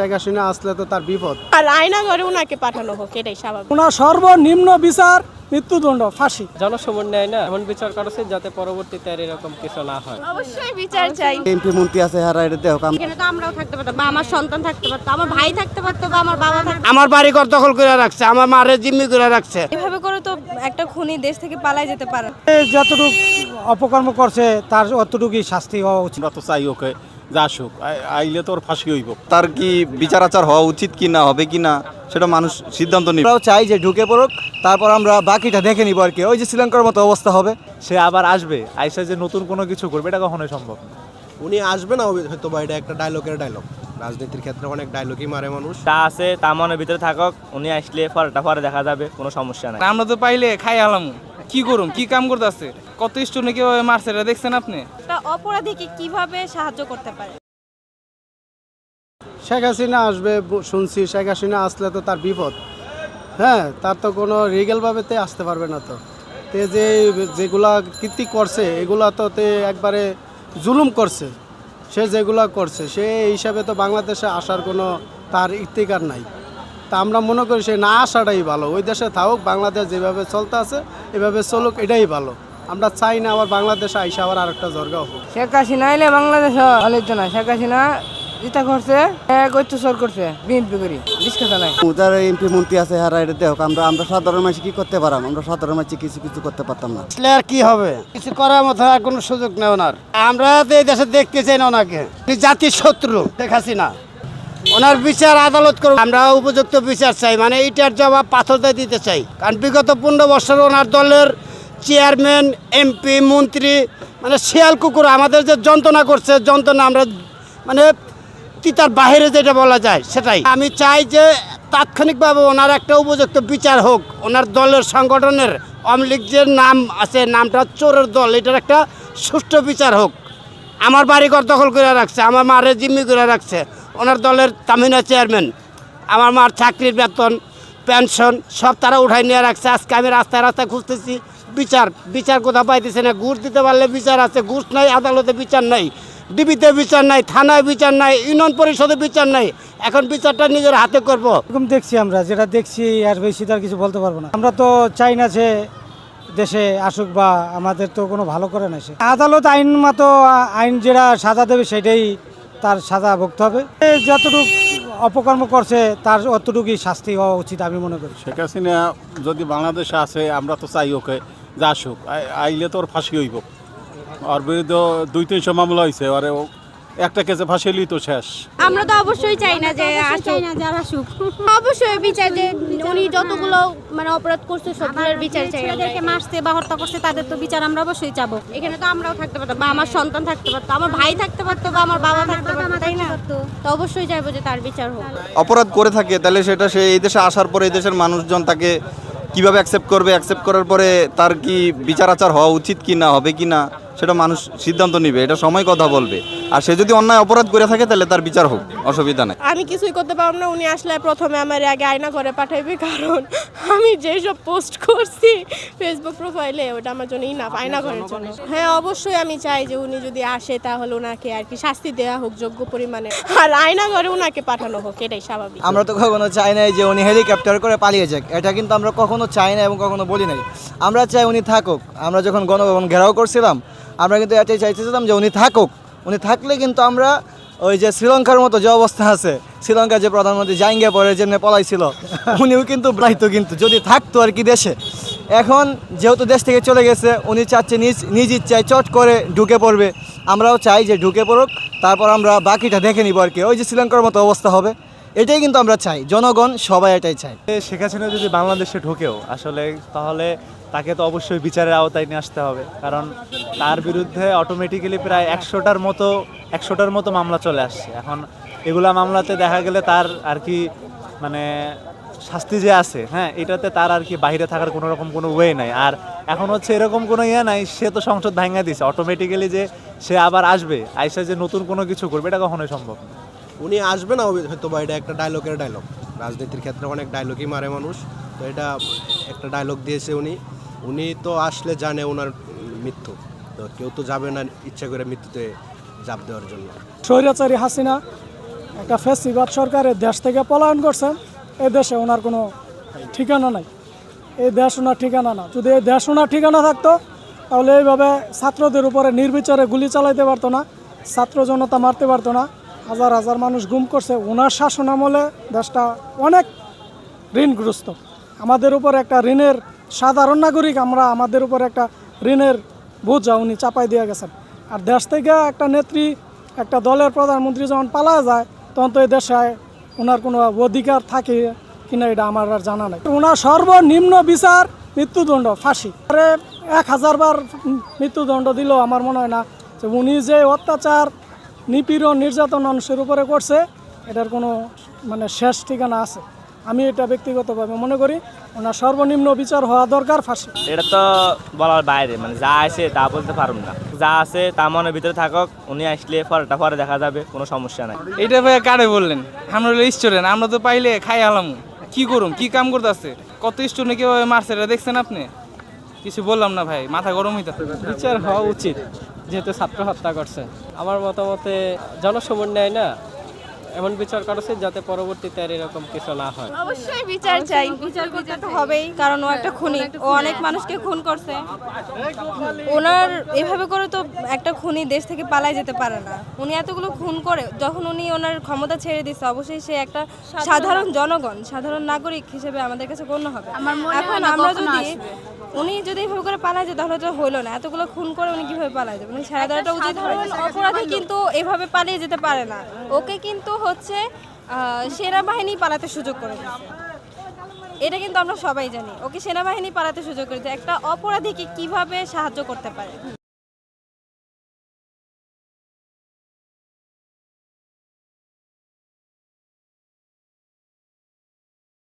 শেখ শুনে আসলে তো তার বিপদ। আর আয়না ঘরে উনাকে পাঠানো হোক এটাই স্বাভাবিক। ওনার সর্বনিম্ন বিচার মৃত্যুদণ্ড ফাঁসি। জনসমন্বয় না? এমন বিচার করেছে যাতে পরবর্তীতে আর এরকম কিছু না হয়। অবশ্যই বিচার চাই। এমপি মন্ত্রী আছে হারা এটা দেখ এখানে তো আমরাও থাকতে পারতাম বা আমার সন্তান থাকতে পারতো আমার ভাই থাকতে পারতো বা আমার বাবা থাকতে আমার বাড়ি ঘর দখল করে রাখছে আমার মারে জিম্মি করে রাখছে। এভাবে করে তো একটা খুনি দেশ থেকে পালাই যেতে পারে। যতটুকু অপকর্ম করছে তার অতটুকুই শাস্তি হওয়া উচিত। তো চাই ওকে যা আসুক আইলে তো ওর ফাঁসি হইব। তার কি বিচার আচার হওয়া উচিত কি না হবে কি না? সেটা মানুষ সিদ্ধান্ত নিবে। আমরাও চাই যে ঢুকে পড়ুক তারপর আমরা বাকিটা দেখে নিব আর কি। ওই যে শ্রীলঙ্কার মতো অবস্থা হবে। সে আবার আসবে আইসা যে নতুন কোনো কিছু করবে এটা কখনোই সম্ভব না। উনি আসবে না হয়তো বা এটা একটা ডায়লগের ডায়লগ রাজনীতির ক্ষেত্রে অনেক ডায়লগই মারে মানুষ। তা আছে তা মনের ভিতরে থাকক উনি আসলে পরেটা পরে দেখা যাবে কোনো সমস্যা নাই। আমরা তো পাইলে খাই আলাম। কি করুম কি কাম করতেছে কত স্টুডেন্ট কীভাবে মারছে এটা দেখছেন আপনি? একটা অপরাধীকে কীভাবে সাহায্য করতে পারে? শেখ হাসিনা আসবে শুনছি শেখ হাসিনা আসলে তো তার বিপদ। হ্যাঁ তার তো কোনো রিগেলভাবে তে আসতে পারবে না তো। তে যে, যেগুলা কীর্তি করছে, এগুলা তো তে একবারে জুলুম করছে। সে যেগুলা করছে, সে হিসাবে তো বাংলাদেশে আসার কোনো তার ইতিকার নাই। তা আমরা মনে করি সে না আসাটাই ভালো। ওই দেশে থাকুক, বাংলাদেশ যেভাবে চলতে আছে, এভাবে চলুক, এটাই ভালো। আমরা চাই না আবার বাংলাদেশে আইসা আবার আরেকটা জর্গা হোক। শেখ হাসিনা এলে বাংলাদেশ ভালো শেখ হাসিনা যেটা করছে এক অত্যাচার করছে বিএনপি করি ডিসকাস নাই। যারা এমপি মন্ত্রী আছে হারা এটা দেখ আমরা আমরা সাধারণ মানুষ কি করতে পারাম আমরা সাধারণ মানুষ কিছু কিছু করতে পারতাম না। আসলে আর কি হবে? কিছু করার মতো আর কোনো সুযোগ নেই ওনার। আমরা তো এই দেশে দেখতে চাই না ওনাকে জাতির শত্রু শেখ হাসিনা। ওনার বিচার আদালত করুন আমরা উপযুক্ত বিচার চাই মানে এটার জবাব পাথর দিয়ে দিতে চাই। কারণ বিগত পনেরো বছর ওনার দলের চেয়ারম্যান এমপি মন্ত্রী মানে শিয়াল কুকুর আমাদের যে যন্ত্রণা করছে যন্ত্রণা আমরা মানে তিতার বাইরে যেটা বলা যায়, সেটাই। আমি চাই যে তাৎক্ষণিকভাবে ওনার একটা উপযুক্ত বিচার হোক। ওনার দলের সংগঠনের অমলিক যে নাম আছে, নামটা চোরের দল, এটার একটা সুষ্ঠু বিচার হোক। আমার বাড়িঘর দখল করে রাখছে, আমার মারে জিম্মি করে রাখছে। ওনার দলের তামিনা চেয়ারম্যান, আমার মার চাকরির বেতন, পেনশন, সব তারা উঠাই নিয়ে রাখছে। আজকে আমি রাস্তায় রাস্তায় খুঁজতেছি, বিচার বিচার কোথাও পাইতেছে না। ঘুষ দিতে পারলে বিচার আছে, ঘুষ নাই, আদালতে বিচার নাই। ডিবিতে বিচার নাই থানায় বিচার নাই ইউনিয়ন পরিষদে বিচার নাই। এখন বিচারটা নিজের হাতে করব। এরকম দেখছি আমরা যেটা দেখছি আর বেশি তার কিছু বলতে পারব না। আমরা তো চাই না যে দেশে আসুক বা আমাদের তো কোনো ভালো করে না সে। আদালত আইন মতো আইন যেটা সাজা দেবে সেটাই তার সাজা ভুগতে হবে। যতটুকু অপকর্ম করছে তার অতটুকুই শাস্তি হওয়া উচিত আমি মনে করি। শেখ হাসিনা যদি বাংলাদেশে আসে আমরা তো চাই ওকে যা আসুক। আইলে তো ওর ফাঁসি হইব। ওর বিরুদ্ধে দুই তিনশো মামলা হয়েছে ও- একটা কেসে ফাঁসি হলেই তো শেষ। আমরা তো অবশ্যই চাই না যে আসুক। না যারা আসুক। অবশ্যই বিচার যে উনি যতগুলো মানে অপরাধ করছে সবগুলোর বিচার চাই ছেলেদেরকে মারছে বা হত্যা করছে তাদের তো বিচার আমরা অবশ্যই চাবো। এখানে তো আমরাও থাকতে পারতাম বা আমার সন্তান থাকতে পারতো আমার ভাই থাকতে পারতো বা আমার বাবা থাকতে পারতো তাই না? তো অবশ্যই চাইব যে তার বিচার হোক। অপরাধ করে থাকে তাহলে সেটা সে এই দেশে আসার পরে এই দেশের মানুষজন তাকে কীভাবে অ্যাকসেপ্ট করবে? অ্যাকসেপ্ট করার পরে তার কি বিচার আচার হওয়া উচিত কি না হবে কি না সেটা মানুষ সিদ্ধান্ত নিবে এটা সময় কথা বলবে। আর সে যদি অন্যায় অপরাধ করে থাকে তাহলে তার বিচার হোক অসুবিধা নেই। আমি কিছুই করতে পারব না উনি আসলে প্রথমে আমার আগে আয়না করে পাঠাইবে কারণ আমি যেসব পোস্ট করছি ফেসবুক প্রোফাইলে ওটা আমার জন্য ইনাফ আয়না ঘরের জন্য। হ্যাঁ অবশ্যই আমি চাই যে উনি যদি আসে তাহলে ওনাকে আর কি শাস্তি দেওয়া হোক যোগ্য পরিমাণে। আর আয়না করে ওনাকে পাঠানো হোক এটাই স্বাভাবিক। আমরা তো কখনো চাই নাই যে উনি হেলিকপ্টার করে পালিয়ে যাক এটা কিন্তু আমরা কখনো চাই না এবং কখনো বলি নাই। আমরা চাই উনি থাকুক। আমরা যখন গণভবন ঘেরাও করছিলাম আমরা কিন্তু এটাই চাইতেছিলাম যে উনি থাকুক। উনি থাকলে কিন্তু আমরা ওই যে শ্রীলঙ্কার মতো যে অবস্থা আছে শ্রীলঙ্কার যে প্রধানমন্ত্রী জাইঙ্গা পরে যেমনি পলাইছিল উনিও কিন্তু ব্রাইতো কিন্তু যদি থাকতো আর কি দেশে। এখন যেহেতু দেশ থেকে চলে গেছে উনি চাচ্ছে নিজ নিজ ইচ্ছায় চট করে ঢুকে পড়বে। আমরাও চাই যে ঢুকে পড়ুক তারপর আমরা বাকিটা দেখে নিব আর কি ওই যে শ্রীলঙ্কার মতো অবস্থা হবে। এটাই কিন্তু আমরা চাই জনগণ সবাই এটাই চাই শেখ হাসিনা যদি বাংলাদেশে ঢোকেও আসলে তাহলে তাকে তো অবশ্যই বিচারের আওতায় নিয়ে আসতে হবে। কারণ তার বিরুদ্ধে অটোমেটিক্যালি প্রায় একশোটার মতো একশোটার মতো মামলা চলে আসছে। এখন এগুলা মামলাতে দেখা গেলে তার আর কি মানে শাস্তি যে আছে হ্যাঁ এটাতে তার আর কি বাইরে থাকার কোনো রকম কোনো ওয়ে নাই। আর এখন হচ্ছে এরকম কোনো ইয়ে নাই, সে তো সংসদ ভাঙা দিছে। অটোমেটিক্যালি যে সে আবার আসবে, আইসা যে নতুন কোনো কিছু করবে, এটা কখনোই সম্ভব না। উনি আসবে না হয়তো বা এটা একটা ডায়লগের ডায়লগ রাজনীতির ক্ষেত্রে অনেক ডায়লগই মারে মানুষ। তো এটা একটা ডায়লগ দিয়েছে উনি। উনি তো আসলে জানে ওনার মৃত্যু। তো কেউ তো যাবে না ইচ্ছা করে মৃত্যুতে জাপ দেওয়ার জন্য। স্বৈরাচারী হাসিনা, একটা ফেসিবাদ সরকারের দেশ থেকে পলায়ন করছেন, এ দেশে ওনার কোনো ঠিকানা নাই। এই দেশ ওনার ঠিকানা না। যদি এই দেশ ওনার ঠিকানা থাকতো, তাহলে এইভাবে ছাত্রদের উপরে নির্বিচারে গুলি চালাইতে পারতো না, ছাত্র জনতা মারতে পারতো না। হাজার হাজার মানুষ গুম করছে। ওনার শাসন আমলে দেশটা অনেক ঋণগ্রস্ত। আমাদের উপর একটা ঋণের সাধারণ নাগরিক, আমরা আমাদের উপর একটা ঋণের বোঝা উনি চাপাই দিয়ে গেছেন। আর দেশ থেকে একটা নেত্রী, একটা দলের প্রধানমন্ত্রী যখন পালা যায়, তখন তো এই দেশে ওনার কোনো অধিকার থাকে কিনা এটা আমার আর জানা নাই। ওনার সর্বনিম্ন বিচার মৃত্যুদণ্ড, ফাঁসি। আরে এক হাজার বার মৃত্যুদণ্ড দিলেও আমার মনে হয় না যে উনি যে অত্যাচার, নিপীড়ন, নির্যাতন মানুষের উপরে করছে, এটার কোনো মানে শেষ ঠিকানা আছে। আমি এটা ব্যক্তিগতভাবে মনে করি ওনার সর্বনিম্ন বিচার হওয়া দরকার ফাঁসি। এটা তো বলার বাইরে মানে যা আছে তা বলতে পারুম না। যা আছে তা মনের ভিতরে থাকক উনি আসলে পরেরটা পরে দেখা যাবে কোনো সমস্যা নাই। এটা ভাই কারে বললেন? আমরা হলো স্টুডেন্ট আমরা তো পাইলে খাই আলাম। কি করুম কি কাম করতেছে? কত স্টুডেন্ট কীভাবে মারছে এটা দেখছেন আপনি? কিছু বললাম না ভাই মাথা গরম হইতাছে। বিচার হওয়া উচিত যেহেতু ছাত্র হত্যা করছে। আমার মতামতে জনসমন নেয় না এমন বিচার করেছে যাতে পরবর্তীতে আর এরকম কিছু না হয়। অবশ্যই বিচার চাই। বিচার করতে তো হবেই কারণ ও একটা খুনি। ও অনেক মানুষকে খুন করছে। ওনার এভাবে করে তো একটা খুনি দেশ থেকে পালাই যেতে পারে না। উনি এতগুলো খুন করে যখন উনি ওনার ক্ষমতা ছেড়ে দিচ্ছে অবশ্যই সে একটা সাধারণ জনগণ সাধারণ নাগরিক হিসেবে আমাদের কাছে গণ্য হবে। এখন আমরা যদি উনি যদি এভাবে করে পালায় যায় তাহলে তো হলো না। এতগুলো খুন করে উনি কীভাবে পালা যাবে উনি ছেড়ে দেওয়াটা উচিত অপরাধী কিন্তু এভাবে পালিয়ে যেতে পারে না। ওকে কিন্তু হচ্ছে সেনাবাহিনী পালাতে সুযোগ করে দিয়েছে। এটা কিন্তু আমরা সবাই জানি। ওকে সেনাবাহিনী পালাতে সুযোগ করেছে একটা অপরাধীকে কীভাবে সাহায্য করতে পারে?